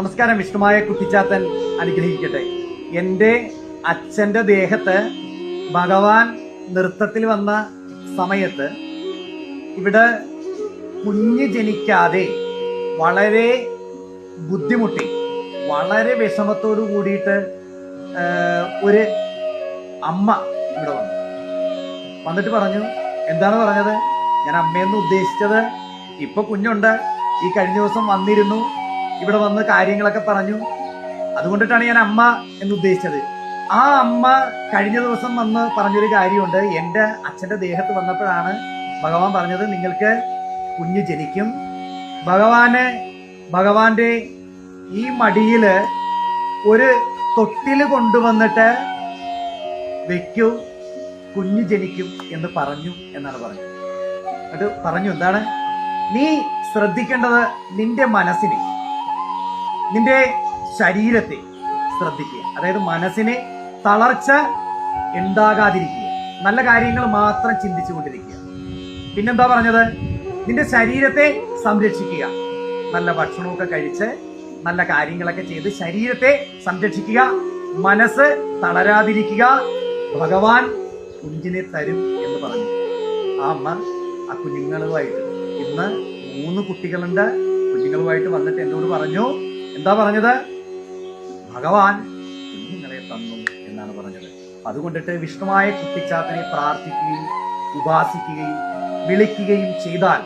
നമസ്കാരം വിഷ്ണുമായ കുട്ടിച്ചാത്തൻ അനുഗ്രഹിക്കട്ടെ. എന്റെ അച്ഛന്റെ ദേഹത്ത് ഭഗവാൻ നൃത്തത്തിൽ വന്ന സമയത്ത് ഇവിടെ കുഞ്ഞ് ജനിക്കാതെ വളരെ ബുദ്ധിമുട്ടി വളരെ വിഷമത്തോടു കൂടിയിട്ട് ഒരു അമ്മ ഇവിടെ വന്നു. വന്നിട്ട് പറഞ്ഞു എന്താണ് പറഞ്ഞത്? ഞാൻ അമ്മയെന്ന് ഉദ്ദേശിച്ചത് ഇപ്പൊ കുഞ്ഞുണ്ട് ഈ കഴിഞ്ഞ ദിവസം വന്നിരുന്നു ഇവിടെ വന്ന് കാര്യങ്ങളൊക്കെ പറഞ്ഞു. അതുകൊണ്ടിട്ടാണ് ഞാൻ അമ്മ എന്ന് ഉദ്ദേശിച്ചത് ആ അമ്മ കഴിഞ്ഞ ദിവസം വന്ന് പറഞ്ഞൊരു കാര്യമുണ്ട്. എന്റെ അച്ഛന്റെ ദേഹത്ത് വന്നപ്പോഴാണ് ഭഗവാൻ പറഞ്ഞത് നിങ്ങൾക്ക് കുഞ്ഞ് ജനിക്കും. ഭഗവാന് ഭഗവാന്റെ ഈ മടിയിൽ ഒരു തൊട്ടിൽ കൊണ്ടുവന്നിട്ട് വെക്കൂ കുഞ്ഞ് ജനിക്കും എന്ന് പറഞ്ഞു എന്നാണ് പറഞ്ഞത്. അത് പറഞ്ഞു എന്താണ്? നീ ശ്രദ്ധിക്കേണ്ടത് നിന്റെ മനസ്സിനെ. നിന്റെ ശരീരത്തെ ശ്രദ്ധിക്കുക. അതായത് മനസ്സിനെ തളർച്ച ഉണ്ടാകാതിരിക്കുക. നല്ല കാര്യങ്ങൾ മാത്രം ചിന്തിച്ചു കൊണ്ടിരിക്കുക. പിന്നെന്താ പറഞ്ഞത്? നിന്റെ ശരീരത്തെ സംരക്ഷിക്കുക. നല്ല ഭക്ഷണമൊക്കെ കഴിച്ച് നല്ല കാര്യങ്ങളൊക്കെ ചെയ്ത് ശരീരത്തെ സംരക്ഷിക്കുക. മനസ്സ് തളരാതിരിക്കുക. ഭഗവാൻ കുഞ്ഞിനെ തരും എന്ന് പറഞ്ഞു. ആ അമ്മ ആ കുഞ്ഞുങ്ങളുമായിട്ട് ഇന്ന് മൂന്ന് കുട്ടികളുണ്ട്. കുഞ്ഞുങ്ങളുമായിട്ട് വന്നിട്ട് എന്നോട് പറഞ്ഞു എന്താ പറഞ്ഞത്? ഭഗവാൻ കുഞ്ഞുങ്ങളെ തന്നു എന്നാണ് പറഞ്ഞത്. അതുകൊണ്ടിട്ട് വിഷ്ണുവായ കുട്ടിച്ചാത്തനെ പ്രാർത്ഥിക്കുകയും ഉപാസിക്കുകയും വിളിക്കുകയും ചെയ്താൽ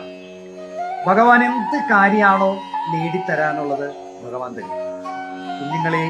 ഭഗവാൻ എന്ത് കാര്യമാണോ നേടിത്തരാനുള്ളത് ഭഗവാൻ തരും. കുഞ്ഞുങ്ങളെ